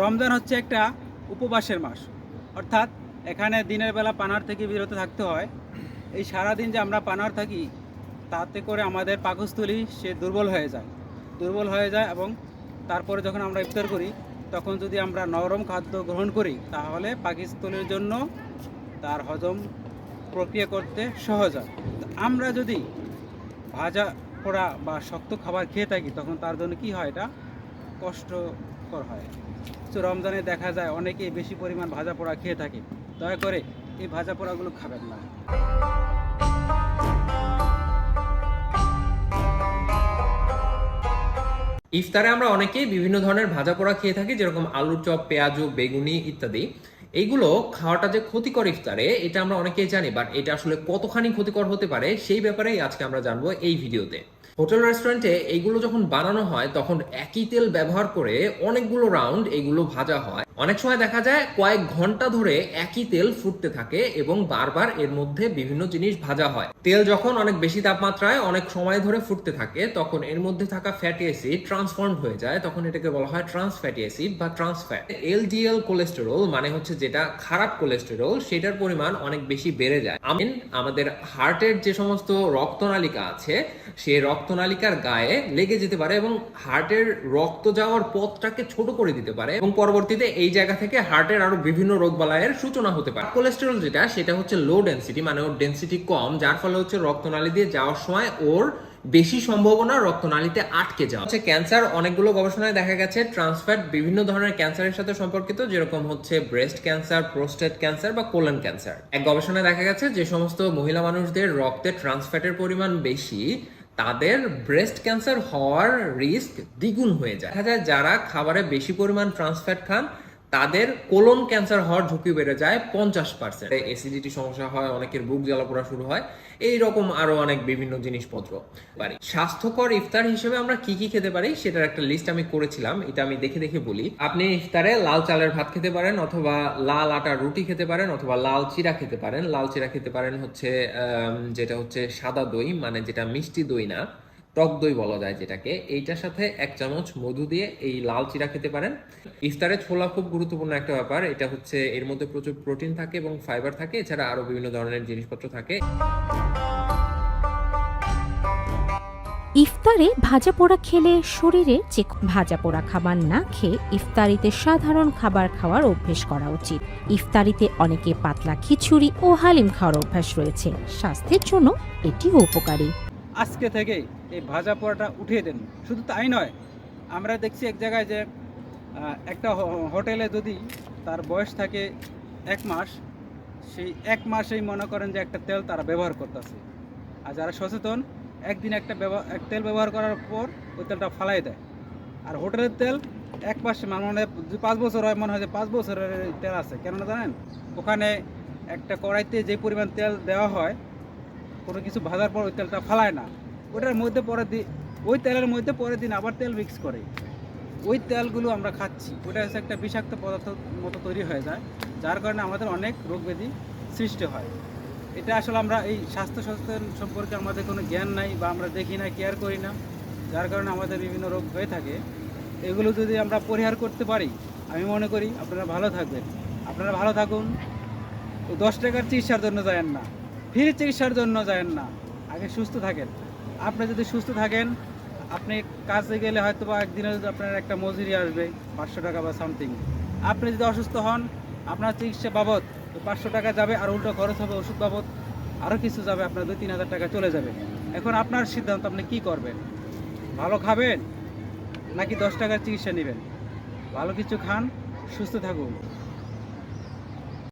রমজান হচ্ছে একটা উপবাসের মাস। অর্থাৎ এখানে দিনের বেলা পানার থেকে বিরত থাকতে হয়। এই সারাদিন যে আমরা পানার থাকি, তাতে করে আমাদের পাকস্থলী সে দুর্বল হয়ে যায়। দুর্বল হয়ে যায় এবং তারপরে যখন আমরা ইফতার করি, তখন যদি আমরা নরম খাদ্য গ্রহণ করি, তাহলে পাকস্থলীর জন্য তার হজম প্রক্রিয়া করতে সহজ হয়। আমরা যদি ভাজা পোড়া বা শক্ত খাবার খেয়ে থাকি, তখন তার জন্য কি হয় এটা? কষ্টকর হয়। তো রমজানে দেখা যায় অনেকেই বেশি পরিমাণ ভাজা পোড়া খেয়ে থাকে। দয়া করে এই ভাজা পোড়াগুলো খাবেন না। ইফতারে আমরা অনেকেই বিভিন্ন ধরনের ভাজা পোড়া খেয়ে থাকি, যেরকম আলুর চপ, পেঁয়াজু, বেগুনি ইত্যাদি। এইগুলো খাওয়াটা যে ক্ষতিকর ইফতারে, এটা আমরা অনেকেই জানি বাট এটা আসলে কতখানি ক্ষতিকর হতে পারে, সেই ব্যাপারেই আজকে আমরা জানব এই ভিডিওতে। হোটেল রেস্টুরেন্টে এইগুলো যখন বানানো হয়, তখন একই তেল ব্যবহার করে অনেকগুলো রাউন্ড এগুলো ভাজা হয়। অনেক সময় দেখা যায় কয়েক ঘণ্টা ধরে একই তেল ফুটতে থাকে এবং বারবার এর মধ্যে বিভিন্ন জিনিস ভাজা হয়। তেল যখন অনেক বেশি তাপমাত্রায় অনেক সময় ধরে ফুটতে থাকে, তখন এর মধ্যে থাকা ফ্যাটি অ্যাসিড ট্রান্সফর্ম হয়ে যায়। তখন এটাকে বলা হয় ট্রান্স ফ্যাটি অ্যাসিড বা ট্রান্স ফ্যাট এলডিএল কোলেস্টেরল মানে হচ্ছে যেটা খারাপ কোলেস্টেরল সেটার পরিমাণ অনেক বেশি বেড়ে যায়। আমিন আমাদের হার্টের যে সমস্ত রক্তনালিকা আছে, সেই রক্তনালিকার গায়ে লেগে যেতে পারে এবং হার্টের রক্ত যাওয়ার পথটাকে ছোট করে দিতে পারে এবং পরবর্তীতে এই জায়গা থেকে হার্টের আরও বিভিন্ন রোগ বালায়ের সূচনা হতে পারে। কোলেস্টেরল যেটা, সেটা হচ্ছে লো ডেন্সিটি মানে ওর ডেন্সিটি কম, যার ফলে হচ্ছে রক্তনালী দিয়ে যাওয়ার সময় ওর বেশি সম্ভাবনা রক্তনালীতে আটকে যাওয়া। হচ্ছে ক্যান্সার অনেকগুলো গবেষণায় দেখা গেছে ট্রান্সফ্যাট বিভিন্ন ধরনের ক্যান্সারের সাথে সম্পর্কিত, যেরকম হচ্ছে ব্রেস্ট ক্যান্সার প্রোস্টেট ক্যান্সার বা কোলন ক্যান্সার এক গবেষণায় দেখা গেছে যে সমস্ত মহিলা মানুষদের রক্তে ট্রান্সফ্যাটের পরিমাণ বেশি, তাদের ব্রেস্ট ক্যান্সার হওয়ার রিস্ক দ্বিগুণ হয়ে যায়। দেখা যায় যারা খাবারে বেশি পরিমাণ ট্রান্সফ্যাট খান তাদের কোলন ক্যান্সার হওয়ার ঝুঁকি বেড়ে যায় পঞ্চাশ পার্সেন্ট অ্যাসিডিটি সমস্যা হয়, অনেকের বুক জ্বালা পোড়া শুরু হয় এই রকম আরও অনেক বিভিন্ন জিনিসপত্র পারি। স্বাস্থ্যকর ইফতার হিসেবে আমরা কি কি খেতে পারি সেটার একটা লিস্ট আমি করেছিলাম, এটা আমি দেখে দেখে বলি। আপনি ইফতারে লাল চালের ভাত খেতে পারেন অথবা লাল আটার রুটি খেতে পারেন অথবা লাল চিরা খেতে পারেন। লাল চিরা খেতে পারেন হচ্ছে যেটা হচ্ছে সাদা দই মানে যেটা মিষ্টি দই না। টক দই বলা যায় যেটাকে। এইটার সাথে এক চামচ মধু দিয়ে এই লাল চিরা খেতে পারেন। ইফতারে ছোলা খুব গুরুত্বপূর্ণ একটা ব্যাপার। এটা হচ্ছে এর মধ্যে প্রচুর প্রোটিন থাকে এবং ফাইবার থাকে। এছাড়া আরও বিভিন্ন ধরনের জিনিসপত্র থাকে। ইফতারে ভাজা পোড়া খেলে শরীরে যে ভাজা পোড়া খাবার না খেয়ে ইফতারিতে সাধারণ খাবার খাওয়ার অভ্যেস করা উচিত। ইফতারিতে অনেকে পাতলা খিচুড়ি ও হালিম খাওয়ার অভ্যাস রয়েছে। স্বাস্থ্যের জন্য এটিও উপকারী। আজকে থেকেই এই ভাজা পোড়াটা উঠিয়ে দেন। শুধু তাই নয়, আমরা দেখছি এক জায়গায় যে একটা হোটেলে যদি তার বয়স থাকে এক মাস, সেই এক মাসেই মনে করেন যে একটা তেল তারা ব্যবহার করতেছে। আর যারা সচেতন, একদিন একটা ব্যবহার এক তেল ব্যবহার করার পর ওই তেলটা ফালাই দেয়। আর হোটেলের তেল এক মাসে মানে মনে হয় পাঁচ বছর হয়, মনে হয় যে পাঁচ বছরের তেল আছে। কেননা জানেন, ওখানে একটা কড়াইতে যে পরিমাণ তেল দেওয়া হয়, কোনো কিছু ভাজার পর ওই তেলটা ফালায় না। ওটার মধ্যে পরের দিন, ওই তেলের মধ্যে পরের দিন আবার তেল মিক্স করে। ওই তেলগুলো আমরা খাচ্ছি। ওটা হচ্ছে একটা বিষাক্ত পদার্থ মতো তৈরি হয়ে যায়, যার কারণে আমাদের অনেক রোগ ব্যাধি সৃষ্টি হয়। এটা আসলে আমরা এই স্বাস্থ্য সচেতন সম্পর্কে আমাদের কোনো জ্ঞান নাই বা আমরা দেখি না কেয়ার করি না, যার কারণে আমাদের বিভিন্ন রোগ হয়ে থাকে। এগুলো যদি আমরা পরিহার করতে পারি, আমি মনে করি আপনারা ভালো থাকবেন। আপনারা ভালো থাকুন। দশ টাকার চিকিৎসার জন্য যায়েন না। ফ্রি চিকিৎসার জন্য যায়েন না। আগে সুস্থ থাকেন। আপনি যদি সুস্থ থাকেন, আপনি কাজে গেলে হয়তো বা একদিনে আপনার একটা মজুরি আসবে, পাঁচশো টাকা বা সামথিং আপনি যদি অসুস্থ হন, আপনার চিকিৎসা বাবদ পাঁচশো টাকা যাবে আর উল্টো খরচ হবে ওষুধ বাবদ আরও কিছু যাবে, আপনার দুই তিন হাজার টাকা চলে যাবে। এখন আপনার সিদ্ধান্ত, আপনি কি করবেন? ভালো খাবেন নাকি দশ টাকার চিকিৎসা নেবেন? ভালো কিছু খান, সুস্থ থাকুন।